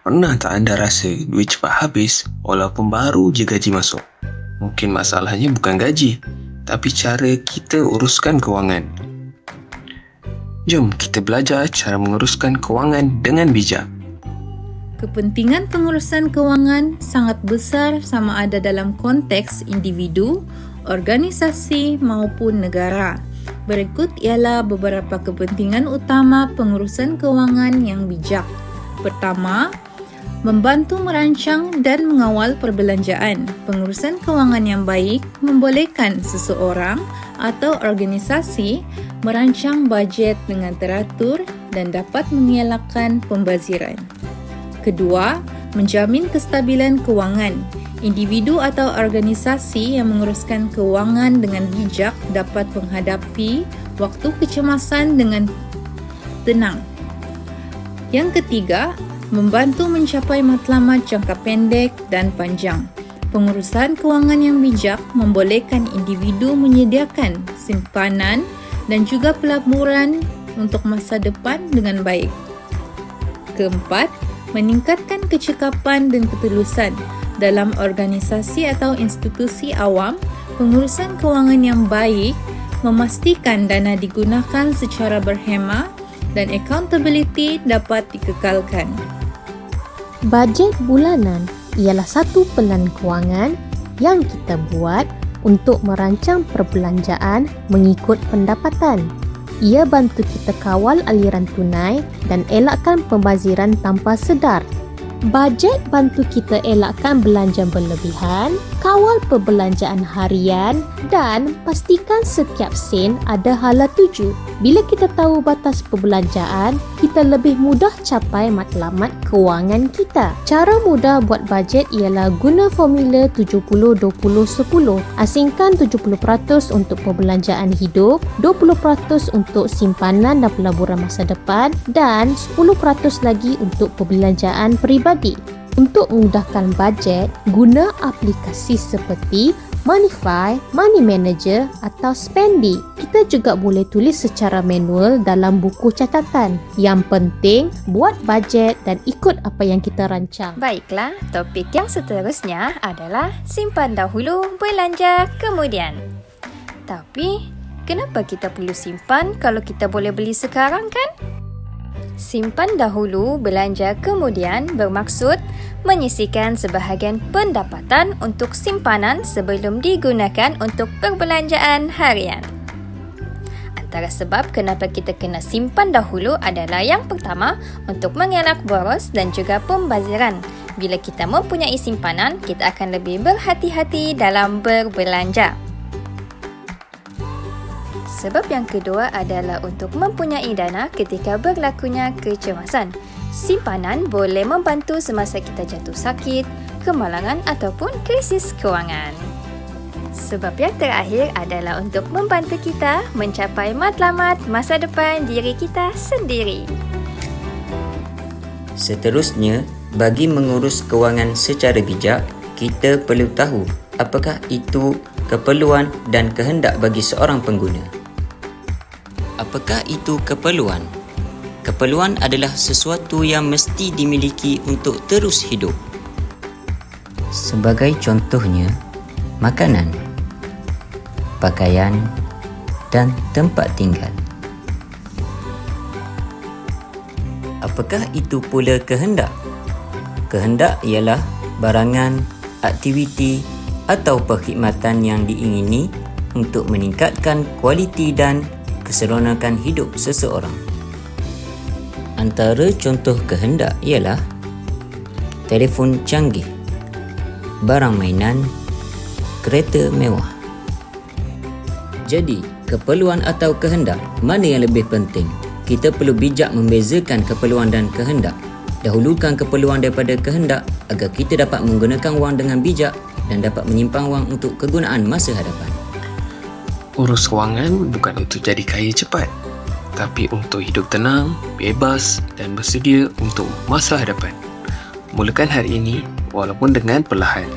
Pernah tak anda rasa duit cepat habis walaupun baru je gaji masuk? Mungkin masalahnya bukan gaji, tapi cara kita uruskan kewangan. Jom kita belajar cara menguruskan kewangan dengan bijak. Kepentingan pengurusan kewangan sangat besar sama ada dalam konteks individu, organisasi maupun negara. Berikut ialah beberapa kepentingan utama pengurusan kewangan yang bijak. Pertama, membantu merancang dan mengawal perbelanjaan. Pengurusan kewangan yang baik membolehkan seseorang atau organisasi merancang bajet dengan teratur dan dapat mengelakkan pembaziran. Kedua, menjamin kestabilan kewangan. Individu atau organisasi yang menguruskan kewangan dengan bijak dapat menghadapi waktu kecemasan dengan tenang. Yang ketiga, membantu mencapai matlamat jangka pendek dan panjang. Pengurusan kewangan yang bijak membolehkan individu menyediakan simpanan dan juga pelaburan untuk masa depan dengan baik. Keempat, meningkatkan kecekapan dan ketulusan dalam organisasi atau institusi awam. Pengurusan kewangan yang baik memastikan dana digunakan secara berhemah dan accountability dapat dikekalkan. Bajet bulanan ialah satu pelan kewangan yang kita buat untuk merancang perbelanjaan mengikut pendapatan. Ia bantu kita kawal aliran tunai dan elakkan pembaziran tanpa sedar. Bajet bantu kita elakkan belanja berlebihan, kawal perbelanjaan harian dan pastikan setiap sen ada hala tuju. Bila kita tahu batas perbelanjaan, kita lebih mudah capai matlamat kewangan kita. Cara mudah buat bajet ialah guna formula 70-20-10. Asingkan 70% untuk perbelanjaan hidup, 20% untuk simpanan dan pelaburan masa depan dan 10% lagi untuk perbelanjaan peribadi pribadi. Untuk memudahkan bajet, guna aplikasi seperti Moneyfy, Money Manager atau Spendy. Kita juga boleh tulis secara manual dalam buku catatan. Yang penting, buat bajet dan ikut apa yang kita rancang. Baiklah, topik yang seterusnya adalah simpan dahulu, belanja kemudian. Tapi, kenapa kita perlu simpan kalau kita boleh beli sekarang kan? Simpan dahulu, belanja kemudian bermaksud menyisikan sebahagian pendapatan untuk simpanan sebelum digunakan untuk perbelanjaan harian. Antara sebab kenapa kita kena simpan dahulu adalah yang pertama untuk mengelak boros dan juga pembaziran. Bila kita mempunyai simpanan, kita akan lebih berhati-hati dalam berbelanja. Sebab yang kedua adalah untuk mempunyai dana ketika berlakunya kecemasan. Simpanan boleh membantu semasa kita jatuh sakit, kemalangan ataupun krisis kewangan. Sebab yang terakhir adalah untuk membantu kita mencapai matlamat masa depan diri kita sendiri. Seterusnya, bagi mengurus kewangan secara bijak, kita perlu tahu apakah itu keperluan dan kehendak bagi seorang pengguna. Apakah itu keperluan? Keperluan adalah sesuatu yang mesti dimiliki untuk terus hidup. Sebagai contohnya, makanan, pakaian dan tempat tinggal. Apakah itu pula kehendak? Kehendak ialah barangan, aktiviti atau perkhidmatan yang diingini untuk meningkatkan kualiti dan keseronokan hidup seseorang. Antara contoh kehendak ialah telefon canggih, barang mainan, kereta mewah. Jadi, keperluan atau kehendak mana yang lebih penting? Kita perlu bijak membezakan keperluan dan kehendak. Dahulukan keperluan daripada kehendak agar kita dapat menggunakan wang dengan bijak dan dapat menyimpan wang untuk kegunaan masa hadapan. Urus kewangan bukan untuk jadi kaya cepat, tapi untuk hidup tenang, bebas dan bersedia untuk masa hadapan. Mulakan hari ini walaupun dengan perlahan.